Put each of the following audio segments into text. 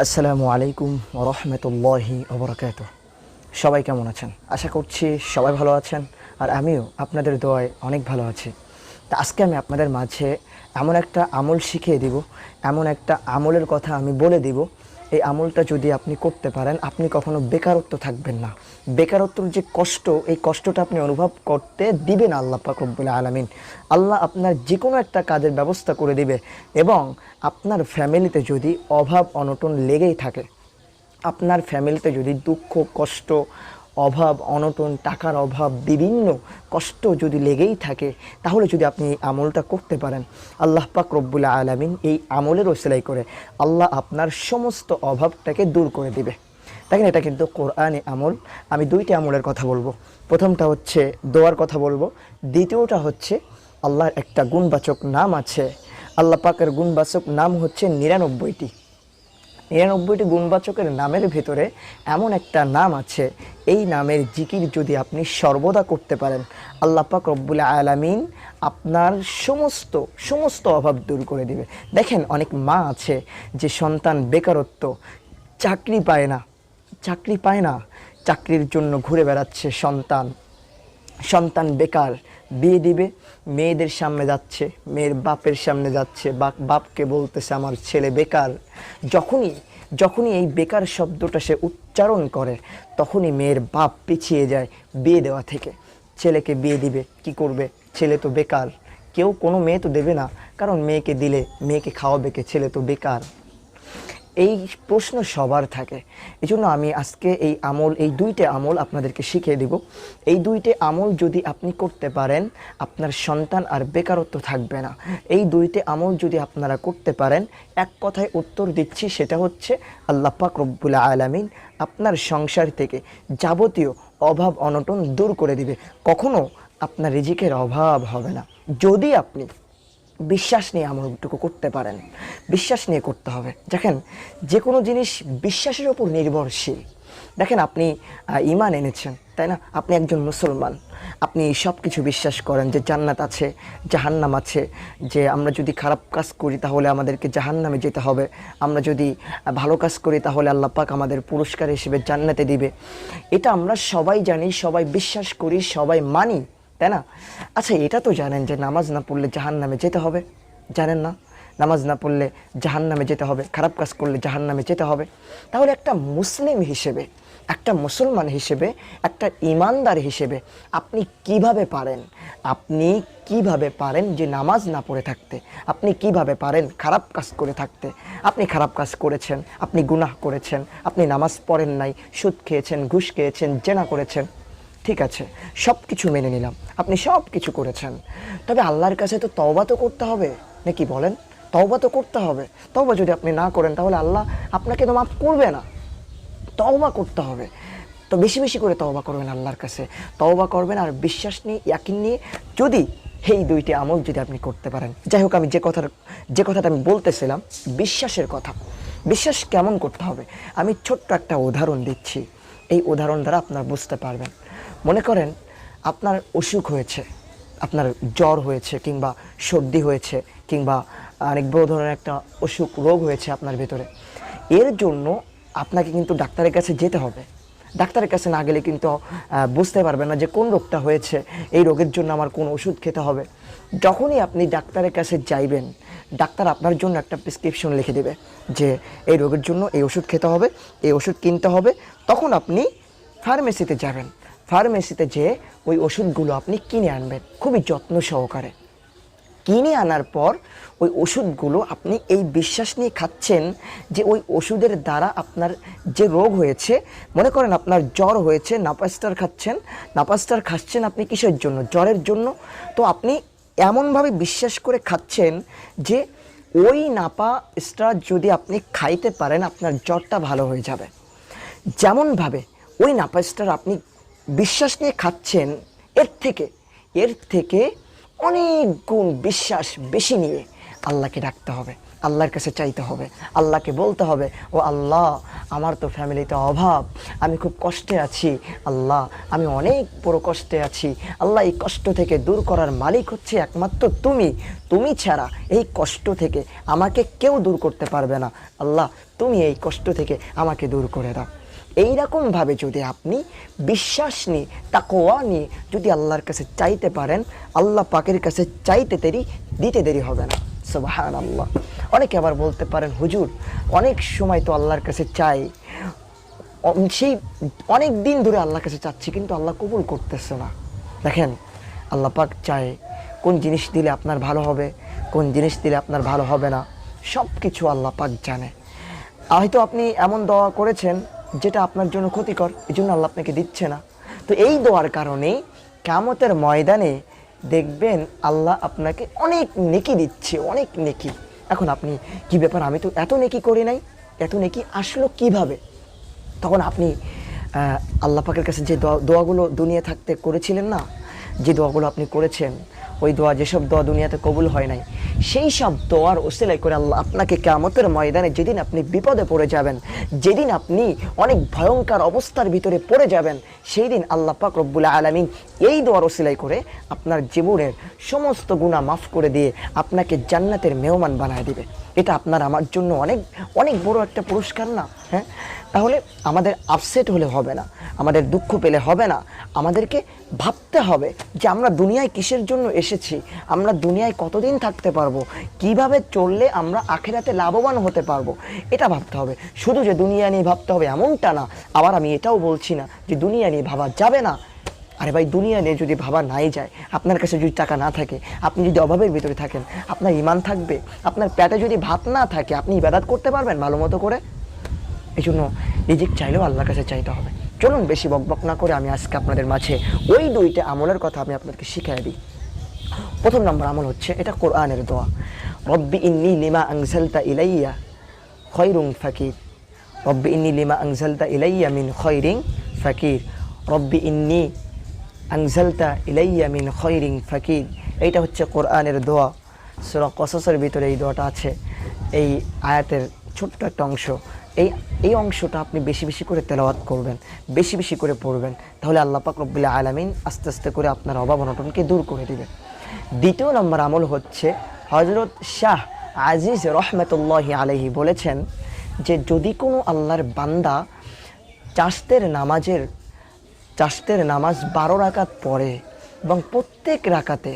আসসালামু আলাইকুম রহমতুল্লাহি অবরাকাত সবাই কেমন আছেন? আশা করছি সবাই ভালো আছেন আর আমিও আপনাদের দোয়ায় অনেক ভালো আছি। তা আজকে আমি আপনাদের মাঝে এমন একটা আমল শিখিয়ে দিব, এমন একটা আমলের কথা আমি বলে দিব এই আমলটা যদি আপনি করতে পারেন, আপনি কখনো বেকারত্ব থাকবেন না। বেকারত্বর যে কষ্ট, এই কষ্টটা আপনি অনুভব করতে দিবেন আল্লাহ পাকবুল আলমিন। আল্লাহ আপনার যে কোনো একটা কাজের ব্যবস্থা করে দিবে এবং আপনার ফ্যামিলিতে যদি অভাব, অনটন লেগেই থাকে, আপনার ফ্যামিলিতে যদি দুঃখ, কষ্ট অভাব, অনটন, টাকার অভাব, বিভিন্ন কষ্ট যদি লেগেই থাকে, তাহলে যদি আপনি এই আমলটা করতে পারেন, আল্লাহ পাক রব্বুল আলমিন এই আমলের ওসিলাই করে আল্লাহ আপনার সমস্ত অভাবটাকে দূর করে দিবে। দেখেন এটা কিন্তু কোরআনে আমল। আমি দুইটি আমলের কথা বলব। প্রথমটা হচ্ছে দোয়ার কথা বলব। দ্বিতীয়টা হচ্ছে আল্লাহর একটা গুণবাচক নাম আছে। আল্লাহ পাকের গুণবাচক নাম হচ্ছে নিরানব্বইটি। নিরানব্বইটি গুণবাচকের নামের ভেতরে এমন একটা নাম আছে। এই নামের জিকির যদি আপনি সর্বদা করতে পারেন, আল্লাহ পাক রব্বুল আলামিন আপনার সমস্ত সমস্ত অভাব দূর করে দিবে। দেখেন অনেক মা আছে যে সন্তান বেকারত্ব, চাকরি পায় না, চাকরি পায় না, চাকরির জন্য ঘুরে বেড়াচ্ছে সন্তান সন্তান বেকার বিয়ে দিবে, মেয়েদের সামনে যাচ্ছে, মেয়ের বাপের সামনে যাচ্ছে বাপকে বলতেছে, আমার ছেলে বেকার। যখনই যখনই এই বেকার শব্দটা সে উচ্চারণ করে, তখনই মেয়ের বাপ পিছিয়ে যায় বিয়ে দেওয়া থেকে। ছেলেকে বিয়ে দিবে, কি করবে? ছেলে তো বেকার। কেউ কোনো মেয়ে তো দেবে না, কারণ মেয়েকে দিলে, মেয়েকে খাওয়াবে কে? ছেলে তো বেকার। এই প্রশ্ন সবার থাকে। এই জন্য আমি আজকে এই আমল, এই দুইটে আমল আপনাদেরকে শিখিয়ে দিব। এই দুইটে আমল যদি আপনি করতে পারেন, আপনার সন্তান আর বেকারত্ব থাকবে না। এই দুইটে আমল যদি আপনারা করতে পারেন, এক কথায় উত্তর দিচ্ছি সেটা হচ্ছে, আল্লাহ পাক রব্বুল আলামিন আপনার সংসার থেকে যাবতীয় অভাব অনটন দূর করে দিবে। কখনো আপনার রিজিকের অভাব হবে না। যদি আপনি বিশ্বাস নিয়ে আমলটুকু করতে পারেন। বিশ্বাস নিয়ে করতে হবে। দেখেন যে কোনো জিনিস বিশ্বাসের ওপর নির্ভরশীল। দেখেন, আপনি ইমান এনেছেন, তাই না? আপনি একজন মুসলমান। আপনি সব কিছু বিশ্বাস করেন যে জান্নাত আছে, জাহান্নাম আছে। যে আমরা যদি খারাপ কাজ করি, তাহলে আমাদেরকে জাহান্নামে যেতে হবে। আমরা যদি ভালো কাজ করি, তাহলে আল্লাহ পাক আমাদের পুরস্কার হিসেবে জান্নাতে দিবে। এটা আমরা সবাই জানি, সবাই বিশ্বাস করি, সবাই মানি। তাই না? আচ্ছা এটা তো জানেন যে নামাজ না পড়লে জাহান নামে যেতে হবে। জানেন না? নামাজ না পড়লে জাহান নামে যেতে হবে। খারাপ কাজ করলে জাহান নামে যেতে হবে। তাহলে একটা মুসলিম হিসেবে, একটা মুসলমান হিসেবে, একটা ইমানদার হিসেবে আপনি কীভাবে পারেন? আপনি কীভাবে পারেন যে নামাজ না পড়ে থাকতে? আপনি কীভাবে পারেন খারাপ কাজ করে থাকতে? আপনি খারাপ কাজ করেছেন, আপনি গুনাহ করেছেন, আপনি নামাজ পড়েন নাই, সুদ খেয়েছেন, ঘুষ খেয়েছেন, জেনা করেছেন। ঠিক আছে সব কিছু মেনে নিলাম। আপনি সব কিছু করেছেন। তবে আল্লাহর কাছে তো তওবা তো করতে হবে, নাকি বলেন? তওবা তো করতে হবে। তওবা যদি আপনি না করেন, তাহলে আল্লাহ আপনাকে তো মাফ করবে না। তওবা করতে হবে। তো বেশি বেশি করে তওবা করবেন আল্লাহর কাছে। তওবা করবেন আর বিশ্বাস নিয়ে, ইয়াকিন নিয়ে, যদি এই দুইটি আমল যদি আপনি করতে পারেন। যাই হোক, আমি যে কথার, যে কথাটা আমি বলতেছিলাম, বিশ্বাসের কথা। বিশ্বাস কেমন করতে হবে? আমি ছোট্ট একটা উদাহরণ দিচ্ছি। এই উদাহরণ দ্বারা আপনারা বুঝতে পারবেন। মনে করেন আপনার অসুখ হয়েছে, আপনার জ্বর হয়েছে কিংবা সর্দি হয়েছে কিংবা অনেক বড় ধরনের একটা অসুখ রোগ হয়েছে আপনার ভেতরে, এর জন্য আপনাকে কিন্তু ডাক্তারের কাছে যেতে হবে। ডাক্তারের কাছে না গেলে কিন্তু বুঝতে পারবেন না যে কোন রোগটা হয়েছে, এই রোগের জন্য আমার কোন ওষুধ খেতে হবে। যখনই আপনি ডাক্তারের কাছে যাইবেন, ডাক্তার আপনার জন্য একটা প্রেসক্রিপশন লিখে দেবে যে এই রোগের জন্য এই ওষুধ খেতে হবে, এই ওষুধ কিনতে হবে। তখন আপনি ফার্মেসিতে যাবেন। ফার্মেসিতে যেয়ে ওই ওষুধগুলো আপনি কিনে আনবেন, খুবই যত্ন সহকারে। কিনে আনার পর ওই ওষুধগুলো আপনি এই বিশ্বাস নিয়ে খাচ্ছেন যে ওই ওষুধের দ্বারা আপনার যে রোগ হয়েছে, মনে করেন আপনার জ্বর হয়েছে, নাপাস্টার খাচ্ছেন নাপাস্টার খাচ্ছেন আপনি কিসের জন্য? জ্বরের জন্য। তো আপনি এমনভাবে বিশ্বাস করে খাচ্ছেন যে ওই নাপা স্টার যদি আপনি খাইতে পারেন, আপনার জ্বরটা ভালো হয়ে যাবে। যেমনভাবে ওই নাপাস্টার আপনি বিশ্বাস নিয়ে খাচ্ছেন, এর থেকে এর থেকে অনেক গুণ বিশ্বাস বেশি নিয়ে আল্লাহকে ডাকতে হবে, আল্লাহর কাছে চাইতে হবে, আল্লাহকে বলতে হবে, ও আল্লাহ, আমার তো ফ্যামিলিতে অভাব, আমি খুব কষ্টে আছি, আল্লাহ, আমি অনেক বড় কষ্টে আছি, আল্লাহ এই কষ্ট থেকে দূর করার মালিক হচ্ছে একমাত্র তুমি তুমি ছাড়া এই কষ্ট থেকে আমাকে কেউ দূর করতে পারবে না, আল্লাহ, তুমি এই কষ্ট থেকে আমাকে দূর করে দাও। এইরকমভাবে যদি আপনি বিশ্বাস নিয়ে তাকোয়া নিয়ে যদি আল্লাহর কাছে চাইতে পারেন, আল্লাহ পাকের কাছে চাইতে দেরি, দিতে দেরি হবে না। সুবাহান আল্লাহ অনেকে আবার বলতে পারেন, হুজুর, অনেক সময় তো আল্লাহর কাছে চাই। সেই অনেক দিন ধরে আল্লাহর কাছে চাচ্ছি, কিন্তু আল্লাহ কবুল করতেছে না। দেখেন, আল্লাহ পাক চায় কোন জিনিস দিলে আপনার ভালো হবে, কোন জিনিস দিলে আপনার ভালো হবে না সব কিছু আল্লাহ পাক জানে। হয়তো আপনি এমন দোয়া করেছেন যেটা আপনার জন্য ক্ষতিকর, এই জন্য আল্লাহ আপনাকে দিচ্ছে না। তো এই দোয়ার কারণে কামতের ময়দানে দেখবেন আল্লাহ আপনাকে অনেক নেকি দিচ্ছে, অনেক নেকি। এখন আপনি, কি ব্যাপার? আমি তো এত নেকি করি নাই, এত নেকি আসলো কীভাবে? তখন আপনি আল্লাহ পাকের কাছে যে দোয়া, দোয়াগুলো দুনিয়া থাকতে করেছিলেন না যে দোয়াগুলো আপনি করেছেন, ওই দোয়া যেসব দোয়া দুনিয়াতে কবুল হয় নাই, সেই সব দোয়ার ওসিলাই করে আল্লাহ আপনাকে কেমতের ময়দানে যেদিন আপনি বিপদে পড়ে যাবেন, যেদিন আপনি অনেক ভয়ঙ্কর অবস্থার ভিতরে পড়ে যাবেন সেই দিন আল্লাহ পাক রব্বুল আলমিন এই দোয়ার ওসিলাই করে আপনার জীবনের সমস্ত গুণা মাফ করে দিয়ে আপনাকে জান্নাতের মেহমান বানায় দিবে। এটা আপনার আমার জন্য অনেক অনেক বড় একটা পুরস্কার না? হ্যাঁ? তাহলে আমাদের আপসেট হলে হবে না, আমাদের দুঃখ পেলে হবে না, আমাদেরকে ভাবতে হবে যে আমরা দুনিয়ায় কিসের জন্য এসেছি, আমরা দুনিয়ায় কতদিন থাকতে পারব, কীভাবে চললে আমরা আখেরাতে লাভবান হতে পারব, এটা ভাবতে হবে। শুধু যে দুনিয়া নিয়ে ভাবতে হবে এমনটা না, আবার আমি এটাও বলছি না যে দুনিয়া নিয়ে ভাবা যাবে না। আরে ভাই, দুনিয়া নিয়ে যদি ভাবা নাই যায়, আপনার কাছে যদি টাকা না থাকে, আপনি যদি অভাবের ভিতরে থাকেন, আপনার ইমান থাকবে, আপনার পেটে যদি ভাত না থাকে, আপনি ইবাদাত করতে পারবেন ভালো মতো করে? এই জন্য রিজিক চাইলেও আল্লাহর কাছে চাইতে হবে। চলুন বেশি বকবক না করে আমি আজকে আপনাদের মাঝে ওই দুইটা আমলের কথা আমি আপনাদেরকে শিখিয়ে দিই। প্রথম নম্বর আমল হচ্ছে এটা কোরআনের দোয়া। রব্বি ইন্নি লিমা আংসালতা ইলাইয়া খৈরুং ফাকির। রব্বি ইন্নি লিমা আংসালতা ইলাইয়া মিন খৈরিং ফাকির। রব্বি ইন্নি আংসালতা ইলাইয়া মিন খৈরিং ফাকির। এইটা হচ্ছে কোরআনের দোয়া। সুরা কসসের ভিতরে এই দোয়াটা আছে। এই আয়াতের ছোট্ট একটা অংশ। এই এই অংশটা আপনি বেশি বেশি করে তেলাওয়াত করবেন, বেশি বেশি করে পড়বেন, তাহলে আল্লাহ পাক রব্বুল আলামিন আস্তে আস্তে করে আপনার অভাব অনটনকে দূর করে দিবেন। দ্বিতীয় নম্বর আমল হচ্ছে হজরত শাহ আজিজ রহমতুল্লাহ আলহি বলেছেন যে, যদি কোনো আল্লাহর বান্দা চাস্তের নামাজের চাস্তের নামাজ বারো রাকাত পড়ে এবং প্রত্যেক রাকাতে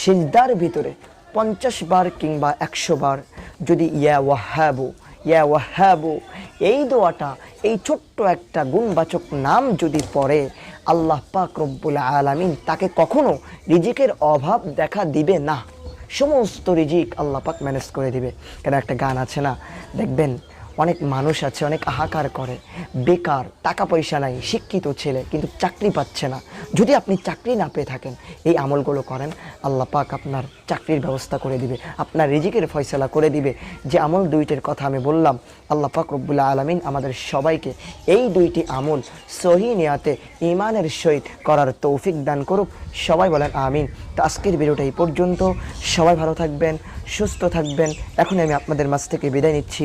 সিজদার ভিতরে পঞ্চাশ বার কিংবা একশো বার যদি ইয়া ওয়াহাবু ইয়া ওয়াহাবু, এই দোয়াটা, এই ছোট্ট একটা গুণবাচক নাম যদি পড়ে, আল্লাহ পাক রব্বুল আলামিন তাকে কখনো রিজিকের অভাব দেখা দিবে না। সমস্ত রিজিক আল্লাহ পাক ম্যানেজ করে দিবে। কেন একটা গান আছে না? দেখবেন অনেক মানুষ আছে, অনেক হাহাকার করে। বেকার টাকা পয়সা নাই, শিক্ষিত ছেলে, কিন্তু চাকরি পাচ্ছে না। যদি আপনি চাকরি না পেয়ে থাকেন, এই আমলগুলো করেন, আল্লাহ পাক আপনার চাকরির ব্যবস্থা করে দিবে, আপনার রিজিকের ফয়সলা করে দিবে। যে আমল দুইটির কথা আমি বললাম, আল্লাহ পাক রব্বুল্লাহ আলমিন আমাদের সবাইকে এই দুইটি আমল সহি নিয়াতে ইমানের সহিত করার তৌফিক দান করুক। সবাই বলেন আমিন। তো আজকের ভিডিওটা এই পর্যন্ত। সবাই ভালো থাকবেন, সুস্থ থাকবেন। এখন আমি আপনাদের মাঝ থেকে বিদায় নিচ্ছি।